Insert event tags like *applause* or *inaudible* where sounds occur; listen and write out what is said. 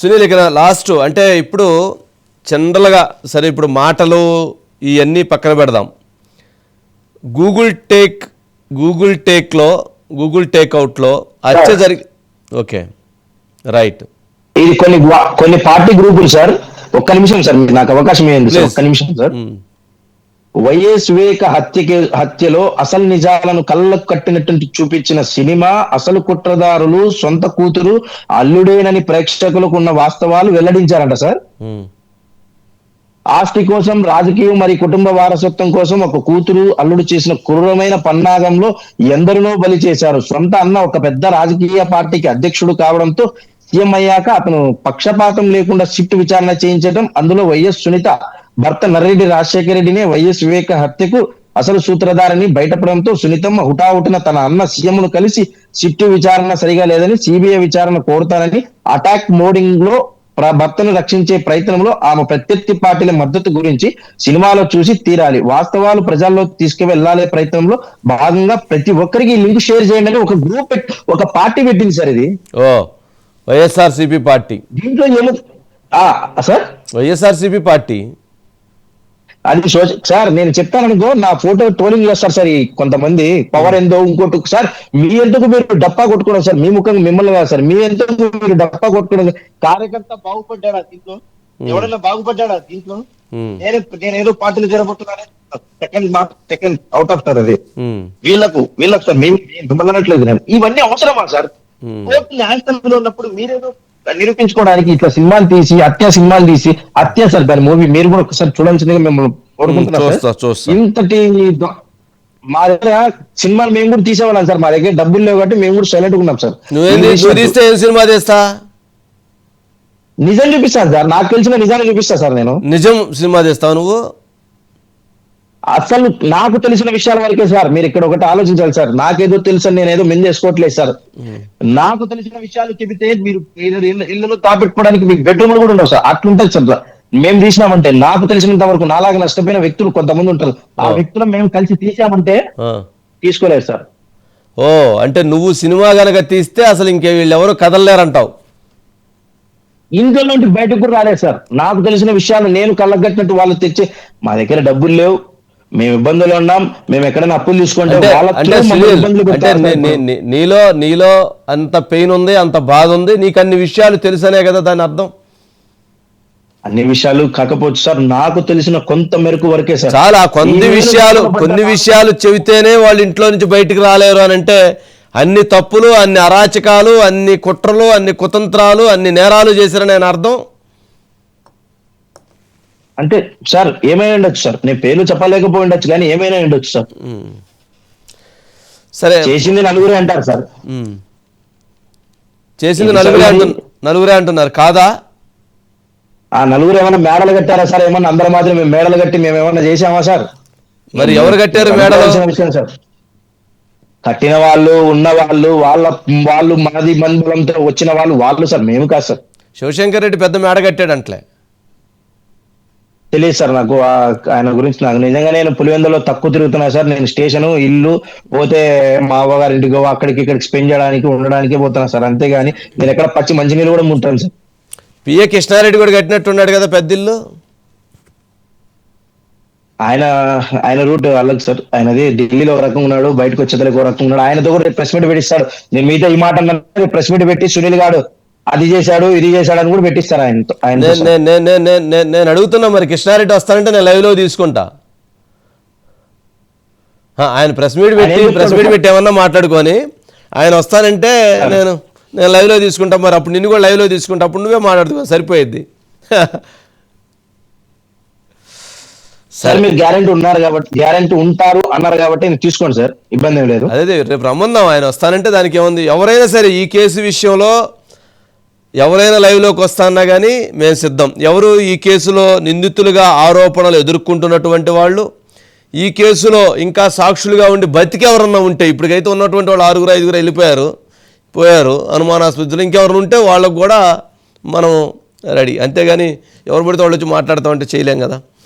సునీల్ ఇక్కడ లాస్ట్ అంటే ఇప్పుడు జనరల్గా సరే ఇప్పుడు మాటలు ఇవన్నీ పక్కన పెడదాం. గూగుల్ టేక్ గూగుల్ టేక్లో గూగుల్ టేక్అవుట్లో హత్య జరిగి ఓకే. రైట్ ఇది కొన్ని కొన్ని పార్టీ గ్రూపులు సార్. ఒక్క నిమిషం సార్ మీకు నాకు అవకాశం ఏంది సార్ ఒక్క నిమిషం సార్. వైఎస్ వివేక హత్యకి హత్యలో అసలు నిజాలను కళ్ళకు కట్టినట్టు చూపించిన సినిమా అసలు కుట్రదారులు సొంత కూతురు అల్లుడేనని ప్రేక్షకులకు ఉన్న వాస్తవాలు వెల్లడించారంట సార్. ఆస్తి కోసం రాజకీయం మరి కుటుంబ వారసత్వం కోసం ఒక కూతురు అల్లుడు చేసిన క్రూరమైన పన్నాగంలో ఎందరినో బలి చేశారు. సొంత అన్న ఒక పెద్ద రాజకీయ పార్టీకి అధ్యక్షుడు కావడంతో సీఎం అయ్యాక అతను పక్షపాతం లేకుండా సిట్ విచారణ చేయించడం అందులో వైఎస్ సునీత భర్త నర్రెడ్డి రాజశేఖర రెడ్డినే వైఎస్ వివేక హత్యకు అసలు సూత్రధారిని బయటపడంతో సునీతమ్మ హుటాహుటిన తన అన్న సీఎంను కలిసి సిట్టు విచారణ సరిగా లేదని సిబిఐ విచారణ కోరుతానని అటాక్ మోడింగ్లో భర్తను రక్షించే ప్రయత్నంలో ఆమె ప్రత్యర్థి పార్టీల మద్దతు గురించి సినిమాలో చూసి తీరాలి. వాస్తవాలు ప్రజల్లో తీసుకువెళ్ళాలే ప్రయత్నంలో భాగంగా ప్రతి ఒక్కరికి లింక్ షేర్ చేయండి అని ఒక గ్రూప్ ఒక పార్టీ పెట్టింది సార్ ఇది. ఓ వైఎస్ఆర్సిపి పార్టీ. దీంట్లో ఏమో ఆ, సార్? YSRCP party. అది సార్ నేను చెప్తాననుకో నా ఫోటో ట్రోలింగ్ చేస్తారు సార్ ఈ కొంతమంది. పవర్ ఎంతో ఇంకోటి. సార్ మీ ఎందుకు మీరు డప్పా కొట్టుకోవడం సార్? మీ ముఖంగా మిమ్మల్ని కాదు సార్. మీ ఎందుకు మీరు డప్పా కొట్టుకోవడం కార్యకర్త బాగుపడ్డాడా దీంట్లో? ఎవడైనా బాగుపడ్డాడా దీంట్లో? Hmm. నేను నేను ఏదో పార్టీలు జరగబోతున్నానే second mark second out of sir అది. Hmm. వీళ్ళకు వీళ్ళకు సార్ మేము మిమ్మల్ని అనట్లేదు నేను. ఇవన్నీ అవసరమా సార్? Hmm. కోర్టు న్యాయస్థానంలో ఉన్నప్పుడు మీరేదో నిరూపించుకోవడానికి ఇట్లా సినిమాలు తీసి హత్య సినిమాలు తీసి హత్య సార్ దాని మూవీ మీరు కూడా ఒకసారి చూడాల్సిందిగా. చూస్తా. ఇంతటి మా దగ్గర సినిమాలు మేము కూడా తీసేవాళ్ళం సార్. మా దగ్గర డబ్బులు లేవు కాబట్టి మేము కూడా సైలెంట్ ఉన్నాం సార్. నువ్వేం సినిమా తీస్తా? నిజం చూపిస్తాను సార్. నాకు తెలిసిన నిజాన్ని చూపిస్తా సార్ నేను. నిజం సినిమా తీస్తావు నువ్వు? అసలు నాకు తెలిసిన విషయాల వరకే సార్ మీరు ఇక్కడ ఒకటి ఆలోచించాలి సార్. నాకేదో తెలుసు అని నేను ఏదో మెందు చేసుకోవట్లేదు సార్ నాకు తెలిసిన విషయాలు చెబితే మీరు ఇల్లు- తాపెట్టుకోవడానికి మీకు బెడ్రూమ్ కూడా ఉండవు సార్. అట్లుంటది సార్. మేము తీసినామంటే నాకు తెలిసినంత వరకు నాలాగా నష్టపోయిన వ్యక్తులు కొంతమంది ఉంటారు. ఆ. వ్యక్తులు మేము కలిసి తీసామంటే. తీసుకోలేదు సార్. ఓ అంటే నువ్వు సినిమా గనక తీస్తే అసలు ఇంకే వీళ్ళు ఎవరు కదలలేరంటావు. ఇంట్లో నుండి బయటకు కూడా రాలేదు సార్. నాకు తెలిసిన విషయాలు నేను కళ్ళగట్టినట్టు వాళ్ళు తెచ్చి మా దగ్గర డబ్బులు లేవు. మేము ఇబ్బందులు ఉన్నాం మేము ఎక్కడైనా అప్పులు తీసుకుంటే నీలో నీలో అంత పెయిన్ ఉంది అంత బాధ ఉంది నీకు అన్ని విషయాలు తెలుసనే కదా దాని అర్థం? అన్ని విషయాలు కాకపోవచ్చు సార్ నాకు తెలిసిన కొంత మేరకు వరకే సార్. చాలా కొన్ని విషయాలు కొన్ని విషయాలు చెబితేనే వాళ్ళు ఇంట్లో నుంచి బయటికి రాలేరు అని అంటే అన్ని తప్పులు అన్ని అరాచకాలు అన్ని కుట్రలు అన్ని కుతంత్రాలు అన్ని నేరాలు చేశారని నేను అర్థం? అంటే సార్ ఏమైనా ఉండొచ్చు సార్. నేను పేర్లు చెప్పలేకపోయి ఉండొచ్చు కానీ ఏమైనా ఉండొచ్చు సార్. సరే. చేసింది నలుగురే అంటారు సార్. చేసింది నలుగురే నలుగురే అంటున్నారు. కాదా? ఆ నలుగురు ఏమైనా మేడలు కట్టారా సార్? ఏమన్నా అందరి మాత్రం మేము మేడలు కట్టి మేము ఏమన్నా చేసామా సార్? మరి ఎవరు కట్టారు మేడలు? విషయం సార్? కట్టిన వాళ్ళు ఉన్న వాళ్ళు వాళ్ళ వాళ్ళు మనది మనుబలంతో వచ్చిన వాళ్ళు వాళ్ళు సార్. మేము కాదు సార్. శివశంకర్ రెడ్డి పెద్ద మేడ కట్టాడంట్లే. తెలియదు సార్ నాకు ఆయన గురించి నాకు నిజంగా నేను పులివెందులో తక్కువ తిరుగుతున్నా సార్. నేను స్టేషన్ ఇల్లు పోతే మా అవ్వగారి ఇంటికి అక్కడికి ఇక్కడికి స్పెండ్ చేయడానికి ఉండడానికి పోతున్నా సార్. అంతేగాని నేను ఎక్కడ పచ్చి మంచినీళ్ళు కూడా ఉంటాను సార్. పిఏ కృష్ణారెడ్డి కూడా కట్టినట్టున్నాడు కదా పెద్ద ఇల్లు? ఆయన ఆయన రూట్ వాళ్ళకి సార్. ఆయనది ఢిల్లీలో ఒక రకంగా ఉన్నాడు బయటకు వచ్చేతలకు ఒక రకంగా ఉన్నాడు. ఆయనతో కూడా ప్రెస్ మీట్ పెట్టిస్తాడు. నేను మీతో ఈ మాట ప్రెస్ మీట్ పెట్టి సునీల్ గాడు అది చేశాడు ఇది చేశాడు అని కూడా పెట్టిస్తారు ఆయనతో ఆయన నేను నేను నేను నేను నేను నేను నేను అడుగుతున్నా మరి కృష్ణారెడ్డి వస్తానంటే నేను లైవ్లో తీసుకుంటా. ఆ, ఆయన ప్రెస్ మీట్ పెట్టి ప్రెస్ మీట్? పెట్టి ఏమన్నా మాట్లాడుకొని ఆయన వస్తానంటే నేను నేను లైవ్లో తీసుకుంటా మరి అప్పుడు నిన్ను కూడా లైవ్లో తీసుకుంటా అప్పుడు నువ్వే మాట్లాడుతున్నా సరిపోయిద్ది *laughs* సార్ మీరు గ్యారంటీ ఉన్నారు కాబట్టి గ్యారంటీ ఉంటారు అన్నారు కాబట్టి నేను తీసుకోండి సార్ ఇబ్బంది ఏం లేదు. అదే రేపు రమ్మందాం ఆయన వస్తానంటే దానికి ఏముంది? ఎవరైనా సరే ఈ కేసు విషయంలో ఎవరైనా లైవ్లోకి వస్తానా కానీ మేము సిద్ధం. ఎవరు ఈ కేసులో నిందితులుగా ఆరోపణలు ఎదుర్కొంటున్నటువంటి వాళ్ళు ఈ కేసులో ఇంకా సాక్షులుగా ఉండి బతికి ఎవరన్నా ఉంటే ఇప్పటికైతే ఉన్నటువంటి వాళ్ళు ఆరుగురు ఐదుగురు వెళ్ళిపోయారు పోయారు అనుమానాస్పదులు. ఇంకెవరు ఉంటే వాళ్ళకు కూడా మనం రెడీ. అంతేగాని ఎవరు పడితే వాళ్ళు వచ్చి మాట్లాడతామంటే చేయలేం కదా.